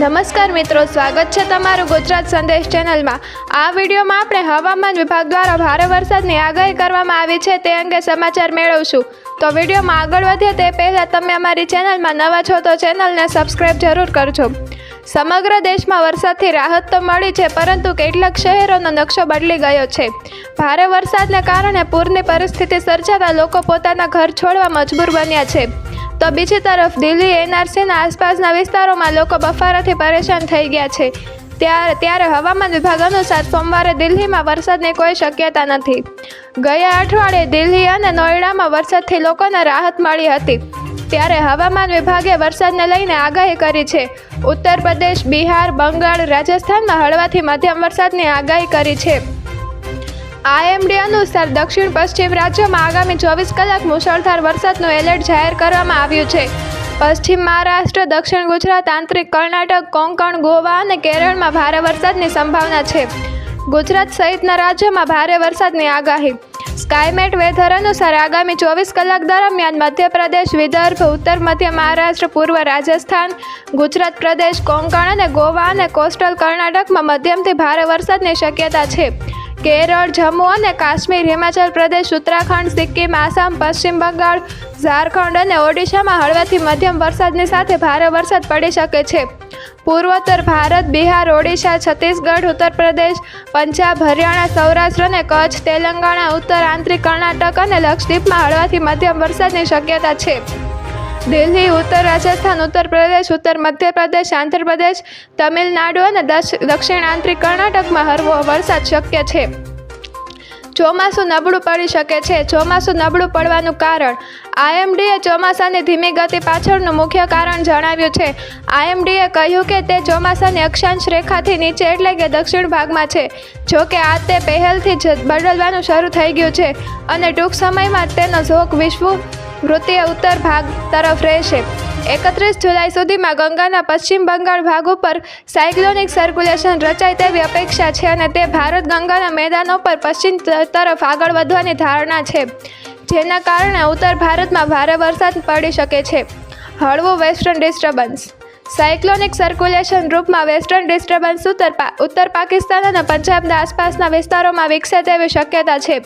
નમસ્કાર મિત્રો, સ્વાગત છે તમારું ગુજરાત સંદેશ ચેનલમાં. આ વિડીયોમાં આપણે હવામાન વિભાગ દ્વારા ભારે વરસાદની આગાહી કરવામાં આવી છે તે અંગે સમાચાર મેળવશું. તો વિડીયોમાં આગળ વધીએ તે પહેલાં તમે અમારી ચેનલમાં નવા છો તો ચેનલને સબસ્ક્રાઇબ જરૂર કરજો. સમગ્ર દેશમાં વરસાદથી રાહત તો મળી છે, પરંતુ કેટલાક શહેરોનો નકશો બદલી ગયો છે. ભારે વરસાદને કારણે પૂરની પરિસ્થિતિ સર્જાતા લોકો પોતાના ઘર છોડવા મજબૂર બન્યા છે. તો બીજી તરફ દિલ્હી એનઆરસીના આસપાસના વિસ્તારોમાં લોકો બફારાથી પરેશાન થઈ ગયા છે. ત્યારે ત્યારે હવામાન વિભાગ અનુસાર સોમવારે દિલ્હીમાં વરસાદની કોઈ શક્યતા નથી. ગયા અઠવાડિયે દિલ્હી અને નોઈડામાં વરસાદથી લોકોને રાહત મળી હતી. ત્યારે હવામાન વિભાગે વરસાદને લઈને આગાહી કરી છે. ઉત્તર પ્રદેશ, બિહાર, બંગાળ, રાજસ્થાનમાં હળવાથી મધ્યમ વરસાદની આગાહી કરી છે. આઈએમડી અનુસાર દક્ષિણ પશ્ચિમ રાજ્યમાં આગામી ચોવીસ કલાક મુશળધાર વરસાદનું એલર્ટ જાહેર કરવામાં આવ્યું છે. પશ્ચિમ મહારાષ્ટ્ર, દક્ષિણ ગુજરાત, આંતરિક કર્ણાટક, કોંકણ, ગોવા અને કેરળમાં ભારે વરસાદની સંભાવના છે. ગુજરાત સહિતના રાજ્યોમાં ભારે વરસાદની આગાહી. સ્કાયમેટ વેધર અનુસાર આગામી ચોવીસ કલાક દરમિયાન મધ્યપ્રદેશ, વિદર્ભ, ઉત્તર મધ્ય મહારાષ્ટ્ર, પૂર્વ રાજસ્થાન, ગુજરાત પ્રદેશ, કોંકણ અને ગોવા અને કોસ્ટલ કર્ણાટકમાં મધ્યમથી ભારે વરસાદની શક્યતા છે. કેરળ, જમ્મુ અને કાશ્મીર, હિમાચલ પ્રદેશ, ઉત્તરાખંડ, સિક્કિમ, આસામ, પશ્ચિમ બંગાળ, ઝારખંડ અને ઓડિશામાં હળવાથી મધ્યમ વરસાદની સાથે ભારે વરસાદ પડી શકે છે. પૂર્વોત્તર ભારત, બિહાર, ઓડિશા, છત્તીસગઢ ઉત્તર પ્રદેશ પંજાબ, હરિયાણા, સૌરાષ્ટ્ર અને કચ્છ, તેલંગાણા, ઉત્તર આંતરિક કર્ણાટક અને લક્ષદ્વીપમાં હળવાથી મધ્યમ વરસાદની શક્યતા છે. દિલ્હી, ઉત્તર રાજસ્થાન, ઉત્તર પ્રદેશ, ઉત્તર મધ્યપ્રદેશ, આંધ્રપ્રદેશ, તમિલનાડુ અને દક્ષ- દક્ષિણ આંતરિક કર્ણાટકમાં હળવો વરસાદ શક્ય છે. ચોમાસું નબળું પડી શકે છે. ચોમાસું નબળું પડવાનું કારણ આઈએમડીએ ચોમાસાની ધીમી ગતિ પાછળનું મુખ્ય કારણ જણાવ્યું છે. આઈએમડીએ કહ્યું કે તે ચોમાસાની અક્ષાંશ રેખાથી નીચે એટલે કે દક્ષિણ ભાગમાં છે. જો કે આ તે પહેલથી જ બદલવાનું શરૂ થઈ ગયું છે અને ટૂંક સમયમાં તેનો ઝોક વિશ્વ વૃત્તીય ઉત્તર ભાગ તરફ રહેશે. એકત્રીસ જુલાઈ સુધીમાં ગંગાના પશ્ચિમ બંગાળ ભાગ ઉપર સાયક્લોનિક સર્ક્યુલેશન રચાય તેવી અપેક્ષા છે અને તે ભારત ગંગાના મેદાનો પર પશ્ચિમ તરફ આગળ વધવાની ધારણા છે. જેના કારણે ઉત્તર ભારતમાં ભારે વરસાદ પડી શકે છે. હળવું વેસ્ટર્ન ડિસ્ટર્બન્સ. સાયક્લોનિક સર્ક્યુલેશન રૂપમાં વેસ્ટર્ન ડિસ્ટર્બન્સ ઉત્તર ઉત્તર પાકિસ્તાન અને પંજાબના આસપાસના વિસ્તારોમાં વિકસે તેવી શક્યતા છે.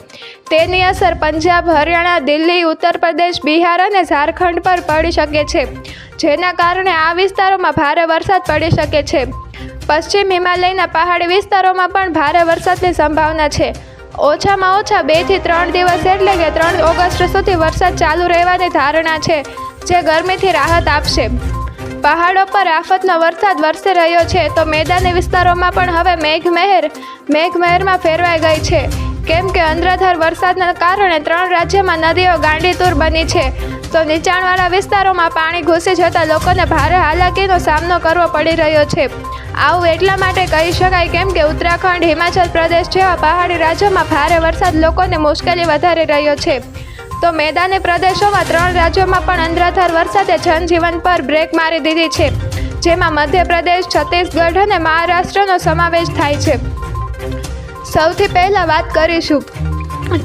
તેની અસર પંજાબ, હરિયાણા, દિલ્હી, ઉત્તર પ્રદેશ, બિહાર અને ઝારખંડ પર પડી શકે છે, જેના કારણે આ વિસ્તારોમાં ભારે વરસાદ પડી શકે છે. પશ્ચિમ હિમાલયના પહાડી વિસ્તારોમાં પણ ભારે વરસાદની સંભાવના છે. ઓછામાં ઓછા બેથી ત્રણ દિવસ એટલે કે ત્રણ ઓગસ્ટ સુધી વરસાદ ચાલુ રહેવાની ધારણા છે, જે ગરમીથી રાહત આપશે. પહાડો પર આફતનો વરસાદ વરસી રહ્યો છે, તો મેદાની વિસ્તારોમાં પણ હવે મેઘમહેર, મેઘમહેરમાં ફેરવાઈ ગઈ છે. કેમ કે અંધરાધાર વરસાદના કારણે ત્રણ રાજ્યમાં નદીઓ ગાંડીતુર બની છે. તો નીચાણવાળા વિસ્તારોમાં પાણી ઘૂસી જતા લોકોને ભારે હાલાકીનો સામનો કરવો પડી રહ્યો છે. આવું એટલા માટે કહી શકાય કેમ કે ઉત્તરાખંડ, હિમાચલ પ્રદેશ જેવા પહાડી રાજ્યોમાં ભારે વરસાદ લોકોને મુશ્કેલી વધારી રહ્યો છે. તો મેદાની પ્રદેશોમાં ત્રણ રાજ્યોમાં પણ અંધરાધાર વરસાદે જનજીવન પર બ્રેક મારી દીધી છે, જેમાં મધ્યપ્રદેશ, છત્તીસગઢ અને મહારાષ્ટ્રનો સમાવેશ થાય છે. સૌથી પહેલાં વાત કરીશું.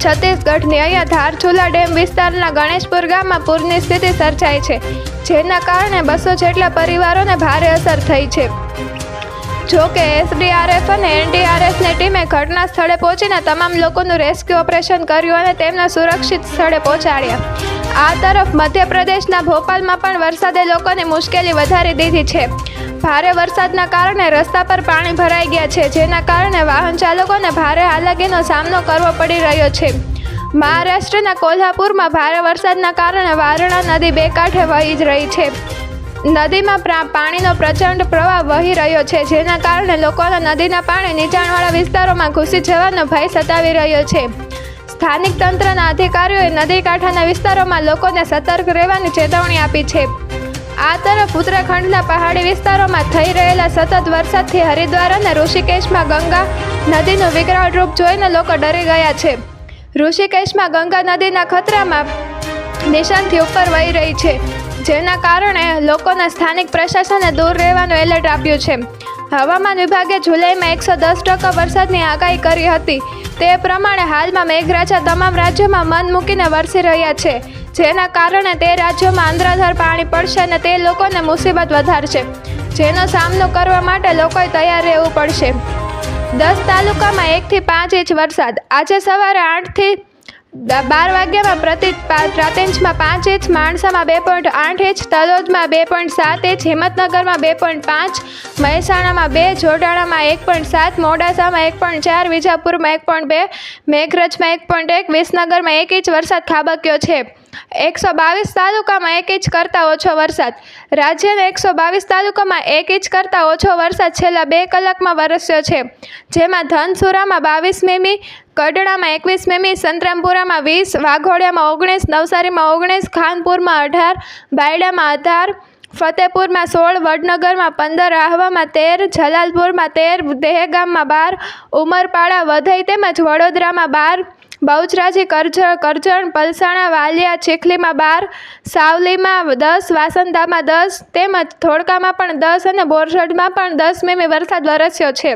છત્તીસગઢની અહીંયા ધારચુલા ડેમ વિસ્તારના ગણેશપુર ગામમાં પૂરની સ્થિતિ સર્જાઈ છે, જેના કારણે બસો જેટલા પરિવારોને ભારે અસર થઈ છે. જો કે એસડીઆરએફ અને એનડીઆરએફની ટીમે ઘટના સ્થળે પહોંચીને તમામ લોકોનું રેસ્ક્યુ ઓપરેશન કર્યું અને તેમને સુરક્ષિત સ્થળે પહોંચાડ્યા. આ તરફ મધ્યપ્રદેશના ભોપાલમાં પણ વરસાદે લોકોની મુશ્કેલી વધારી દીધી છે. ભારે વરસાદના કારણે રસ્તા પર પાણી ભરાઈ ગયા છે, જેના કારણે વાહન ચાલકોને ભારે હાલાકીનો સામનો કરવો પડી રહ્યો છે. મહારાષ્ટ્રના કોલ્હાપુરમાં ભારે વરસાદના કારણે વારણા નદી બે કાંઠે વહી જ રહી છે. નદીમાં પાણીનો પ્રચંડ પ્રવાહ વહી રહ્યો છે, જેના કારણે લોકોને નદીના પાણી નીચાણવાળા વિસ્તારોમાં ઘૂસી જવાનો ભય સતાવી રહ્યો છે. સ્થાનિક તંત્રના અધિકારીઓએ નદી કાંઠાના વિસ્તારોમાં લોકોને સતર્ક રહેવાની ચેતવણી આપી છે. આ તરફ ઉત્તરાખંડના પહાડી વિસ્તારોમાં થઈ રહેલા સતત વરસાદથી હરિદ્વાર અને ઋષિકેશમાં ગંગા નદીનું વિકરાળ રૂપ જોઈને લોકો ડરી ગયા છે. ઋષિકેશમાં ગંગા નદીના ખતરામાં નિશાનથી ઉપર વહી રહી છે. જેના કારણે લોકોને સ્થાનિક પ્રશાસને દૂર રહેવાનું એલર્ટ આપ્યું છે. હવામાન વિભાગે જુલાઈમાં એકસો દસ ટકા વરસાદની આગાહી કરી હતી. તે પ્રમાણે હાલમાં મેઘરાજા તમામ રાજ્યોમાં મન મૂકીને વરસી રહ્યા છે. જેના કારણે તે રાજ્યોમાં આંધ્રાધાર પાણી પડશે અને તે લોકોને મુસીબત વધારશે. જેનો સામનો કરવા માટે લોકોએ તૈયાર રહેવું પડશે. દસ તાલુકામાં એકથી પાંચ ઇંચ વરસાદ. આજે સવારે આઠથી બાર વાગ્યામાં પ્રતિ પા- પ્રાંતિજમાં પાંચ ઇંચ માણસામાં બે પોઈન્ટ આઠ ઇંચ તલોદમાં બે પોઈન્ટ સાત ઇંચ હિંમતનગરમાં બે પોઈન્ટ પાંચ, મહેસાણામાં બે, જોટાણામાં એક પોઈન્ટ સાત, મોડાસામાં એક પોઈન્ટ ચાર, વિજાપુરમાં એક પોઈન્ટ બે, મેઘરજમાં એક પોઈન્ટ એક, વિસનગરમાં એક ઇંચ વરસાદ ખાબક્યો છે. એકસો બાવીસ તાલુકામાં એક ઇંચ કરતાં ઓછો વરસાદ. રાજ્યના એકસો બાવીસ તાલુકામાં એક ઇંચ કરતાં ઓછો વરસાદ છેલ્લા બે કલાકમાં વરસ્યો છે. જેમાં ધનસુરામાં બાવીસ મીમી કડડામાં એકવીસ મીમી સંતરામપુરામાં વીસ, વાઘોડિયામાં ઓગણીસ, નવસારીમાં ઓગણીસ, ખાનપુરમાં અઢાર, બાયડામાં અઢાર, ફતેપુરમાં સોળ, વડનગરમાં પંદર, આહવામાં તેર, જલાલપુરમાં તેર, દહેગામમાં બાર, ઉમરપાડા, વધઈ તેમજ વડોદરામાં બાર, બહુચરાજી કરજણ કરજણ, પલસાણા, વાલિયા, ચીખલીમાં બાર, સાવલીમાં દસ, વાસંદામાં દસ, તેમજ ધોળકામાં પણ દસ અને બોરસદમાં પણ દસ મીમી વરસાદ વરસ્યો છે.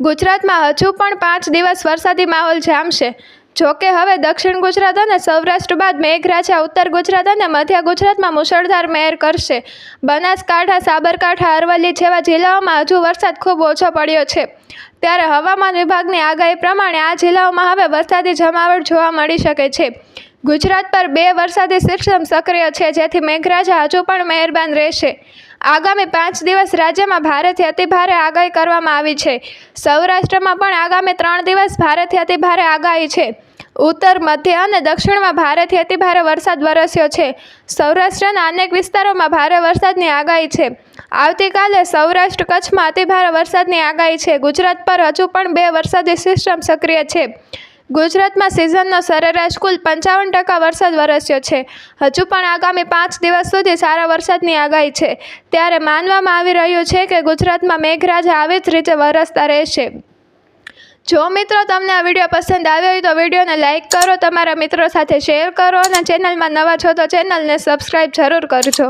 ગુજરાતમાં હજુ પણ પાંચ દિવસ વરસાદી માહોલ જામશે. જોકે હવે દક્ષિણ ગુજરાત અને સૌરાષ્ટ્ર બાદ મેઘરાજા, ઉત્તર ગુજરાત અને મધ્ય ગુજરાતમાં મુશળધાર મહેર કરશે. બનાસકાંઠા, સાબરકાંઠા, અરવલ્લી જેવા જિલ્લાઓમાં હજુ વરસાદ ખૂબ ઓછો પડ્યો છે. ત્યારે હવામાન વિભાગની આગાહી પ્રમાણે આ જિલ્લાઓમાં હવે વરસાદી જમાવટ જોવા મળી શકે છે. ગુજરાત પર બે વરસાદી સિસ્ટમ સક્રિય છે, જેથી મેઘરાજા હજુ પણ મહેરબાન રહેશે. આગામી પાંચ દિવસ રાજ્યમાં ભારેથી અતિભારે આગાહી કરવામાં આવી છે. સૌરાષ્ટ્રમાં પણ આગામી ત્રણ દિવસ ભારેથી અતિભારે આગાહી છે. ઉત્તર, મધ્ય અને દક્ષિણમાં ભારેથી અતિભારે વરસાદ વરસ્યો છે. સૌરાષ્ટ્રના અનેક વિસ્તારોમાં ભારે વરસાદની આગાહી છે. આવતીકાલે સૌરાષ્ટ્ર કચ્છમાં અતિભારે વરસાદની આગાહી છે. ગુજરાત પર હજુ પણ બે વરસાદી સિસ્ટમ સક્રિય છે. ગુજરાતમાં સિઝનનો સરેરાશ કુલ પંચાવન ટકા વરસાદ વરસ્યો છે. હજુ પણ આગામી પાંચ દિવસ સુધી સારા વરસાદની આગાહી છે. ત્યારે માનવામાં આવી રહ્યું છે કે ગુજરાતમાં મેઘરાજા આવી જ રીતે વરસતા રહેશે. જો મિત્રો તમને આ વીડિયો પસંદ આવ્યો હોય તો વિડીયોને લાઇક કરો, તમારા મિત્રો સાથે શેર કરો અને ચેનલમાં નવા છો તો ચેનલને સબસ્ક્રાઈબ જરૂર કરજો.